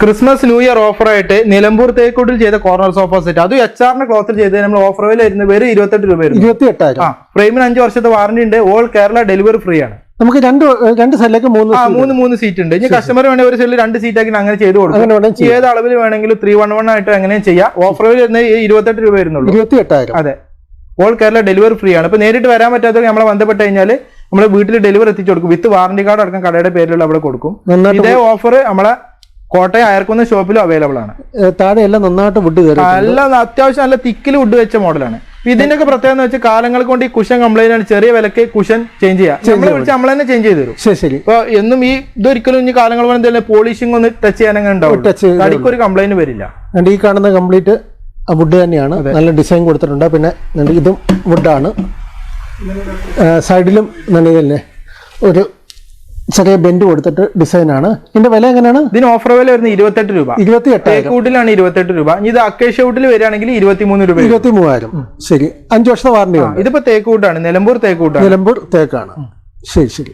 Christmas new year offer ആയിട്ട് നിലമ്പൂർ തേക്കൂട്ടിൽ ചെയ്ത കോർണർ സോഫ സെറ്റ് അത് എച്ച് ആറിന്റെ ക്ലോത്തിൽ ചെയ്ത് നമ്മൾ ഓഫർ വില വരുന്നത് വെറും ഇരുപത്തെട്ട് രൂപ വരുന്നു ഇരുപത്തി എട്ടായിരം ആ ഫ്രെയിമിന് അഞ്ച് വർഷത്തെ വാറന്റി ഉണ്ട്. ഓൾ കേരള ഡെലിവറി ഫ്രീ ആണ്. നമുക്ക് രണ്ട് രണ്ട് സെല്ലേക്ക് മൂന്ന് മൂന്ന് മൂന്ന് സീറ്റ് ഉണ്ട്. ഇനി കസ്റ്റമർ വേണമെങ്കിൽ ഒരു സെല്ലിൽ രണ്ട് സീറ്റ് ആക്കി അങ്ങനെ ചെയ്ത് കൊടുക്കും. ഏത് അളവിൽ വേണമെങ്കിലും ത്രീ വൺ വൺ ആയിട്ട് അങ്ങനെ ചെയ്യാം. ഓഫർ ഈ ഇരുപത്തെട്ട് രൂപ വരുന്നുള്ളൂ ഇരുപത്തി എട്ടായിരം അതെ. ഓൾ കേരള ഡെലിവറി ഫ്രീ ആണ്. ഇപ്പൊ നേരിട്ട് വരാൻ പറ്റാത്ത നമ്മളെ ബന്ധപ്പെട്ട് കഴിഞ്ഞാൽ നമ്മൾ വീട്ടിൽ ഡെലിവറി എത്തിച്ചു കൊടുക്കും. വിത്ത് വാറന്റി കാർഡ് അടക്കം കടയുടെ പേരിലുള്ള അവിടെ കൊടുക്കും. ഇതേ ഓഫർ നമ്മളെ കോട്ടയം അയർക്കുന്ന ഷോപ്പിലും അവൈലബിൾ ആണ്. താഴെ എല്ലാം നന്നായിട്ട് വുഡ് എല്ലാം നല്ല അത്യാവശ്യം നല്ല തിക്കിൽ വുഡ് വെച്ച മോഡലാണ് ഇതിന്റെ ഒക്കെ പ്രത്യേകത വെച്ച് വെച്ചാൽ കാലങ്ങൾ കൊണ്ട് ഈ കുഷൻ കംപ്ലൈന്റ് ആണ്. ചെറിയ വിലക്ക് കുഷൻ ചേഞ്ച് ചെയ്യാം. നമ്മളെ വിളിച്ച് നമ്മൾ തന്നെ ചേഞ്ച് ചെയ്ത് തരും. ശരി ഇപ്പൊ എന്നും ഈ ഇതൊരിക്കലും ഇനി കാലങ്ങൾ കൊണ്ട് എന്തെങ്കിലും പോളിഷിംഗ് ഒന്ന് ടച്ച് ഉണ്ടാവും തടിക്ക് ഒരു കംപ്ലൈന്റ് വരില്ല. ഈ കാണുന്ന കംപ്ലീറ്റ് വുഡ് തന്നെയാണ്. നല്ല ഡിസൈൻ കൊടുത്തിട്ടുണ്ട്. പിന്നെ ഇതും വുഡാണ് സൈഡിലും നല്ല ഇതല്ലേ? ഒരു ചെറിയ ബെൻഡ് കൊടുത്തിട്ട് ഡിസൈനാണ് ഇതിന്റെ വില എങ്ങനെയാണ്? ഇതിന് ഓഫർ വില വരുന്നത് ഇരുപത്തെട്ട് രൂപ. ഇരുപത്തി എട്ടായിരം തേക്കൂട്ടിലാണ് ഇരുപത്തെട്ട് രൂപ. ഇനി ഇത് അക്കേഷ്യ വുഡിൽ വരികയാണെങ്കിൽ ഇരുപത്തിമൂന്ന് രൂപ. ഇരുപത്തി മൂവായിരം ശരി. അഞ്ച് വർഷത്തെ വാറണ്ടി ഇതിപ്പോ തേക്കൂട്ടാണ് നിലമ്പൂർ തേക്കൂട്ടാണ് നിലമ്പൂർ തേക്കാണ്. ശരി ശരി.